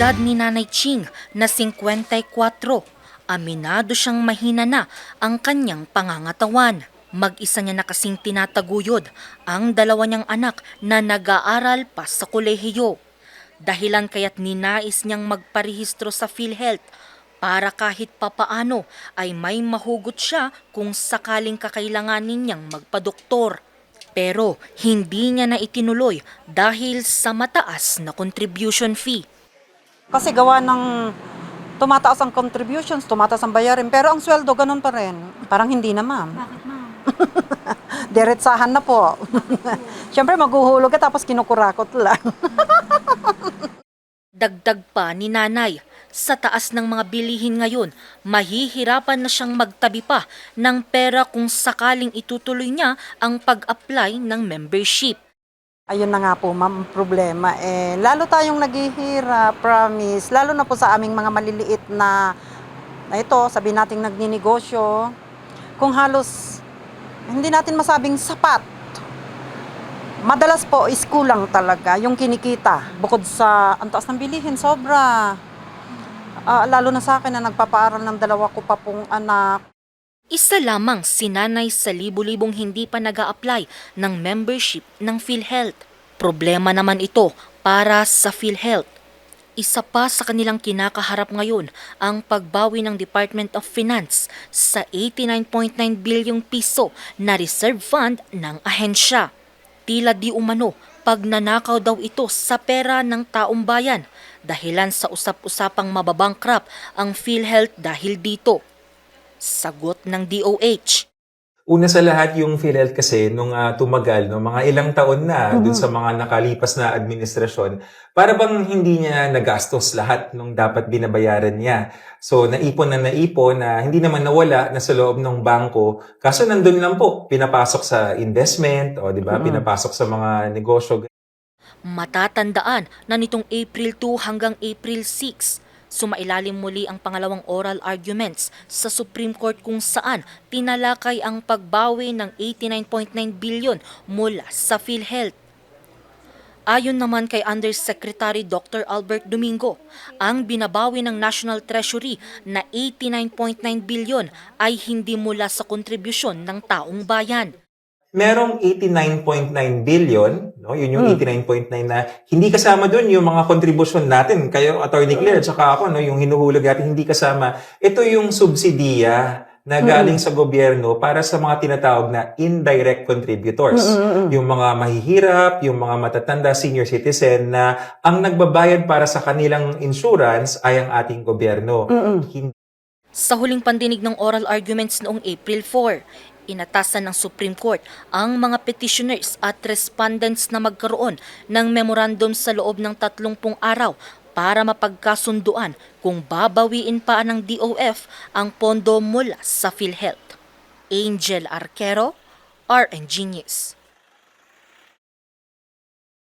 edad ni Nanay Ching na 54, aminado siyang mahina na ang kanyang pangangatawan. Mag-isa niya na kasing tinataguyod ang dalawa niyang anak na nag-aaral pa sa kolehiyo. Dahilan kaya't ninais niyang magparehistro sa PhilHealth para kahit papaano ay may mahugot siya kung sakaling kakailanganin niyang magpadoktor. Pero hindi niya na itinuloy dahil sa mataas na contribution fee. Kasi gawa ng tumataas ang contributions, tumataas ang bayarin, pero ang sweldo ganun pa rin. Parang hindi na, ma'am. Bakit ma'am? Diretsahan na po. Siyempre, maghuhulog ka tapos kinukurakot lang. Dagdag pa ni nanay, sa taas ng mga bilihin ngayon, mahihirapan na siyang magtabi pa ng pera kung sakaling itutuloy niya ang pag-apply ng membership. Ayun na nga po, ma'am, problema. Eh, lalo tayong naghihirap, promise. Lalo na po sa aming mga maliliit na, na ito, sabi nating nagninegosyo. Kung halos, hindi natin masabing sapat. Madalas po is kulang talaga yung kinikita. Bukod sa, ang taas ng bilihin, sobra. Ah, lalo na sa akin na nagpapaaral ng dalawa ko pa pong anak. Isa lamang si nanay sa libu-libong hindi pa nag apply ng membership ng PhilHealth. Problema naman ito para sa PhilHealth. Isa pa sa kanilang kinakaharap ngayon ang pagbawi ng Department of Finance sa 89.9 bilyong piso na reserve fund ng ahensya. Tila di umano pagnanakaw daw ito sa pera ng taong bayan dahilan sa usap-usapang mababangkrap ang PhilHealth dahil dito. Sagot ng DOH. Una sa lahat yung PhilHealth kasi nung ah, tumagal, no, mga ilang taon na dun sa mga nakalipas na administrasyon, para bang hindi niya nagastos lahat nung dapat binabayaran niya. So naipon na naipon na hindi naman nawala na sa loob ng bangko. Kaso nandun lang po, pinapasok sa investment, o di ba, pinapasok sa mga negosyo. Matatandaan na nitong April 2 hanggang April 6, sumailalim muli ang pangalawang oral arguments sa Supreme Court kung saan tinalakay ang pagbawi ng 89.9 bilyon mula sa PhilHealth. Ayon naman kay Undersecretary Dr. Albert Domingo, ang binabawi ng National Treasury na 89.9 bilyon ay hindi mula sa kontribusyon ng taong bayan. Merong 89.9 billion, no? Yun yung 89.9 na hindi kasama doon yung mga contribution natin. Kayo, Attorney Claire, at saka ako, no? Yung hinuhulog natin, hindi kasama. Ito yung subsidiya na galing sa gobyerno para sa mga tinatawag na indirect contributors. Yung mga mahihirap, yung mga matatanda senior citizen na ang nagbabayad para sa kanilang insurance ay ang ating gobyerno. Hindi Sa huling pandinig ng oral arguments noong April 4, inatasan ng Supreme Court ang mga petitioners at respondents na magkaroon ng memorandum sa loob ng 30 araw para mapagkasunduan kung babawiin pa ng DOF ang pondo mula sa PhilHealth. Angel Arquero, RNG News.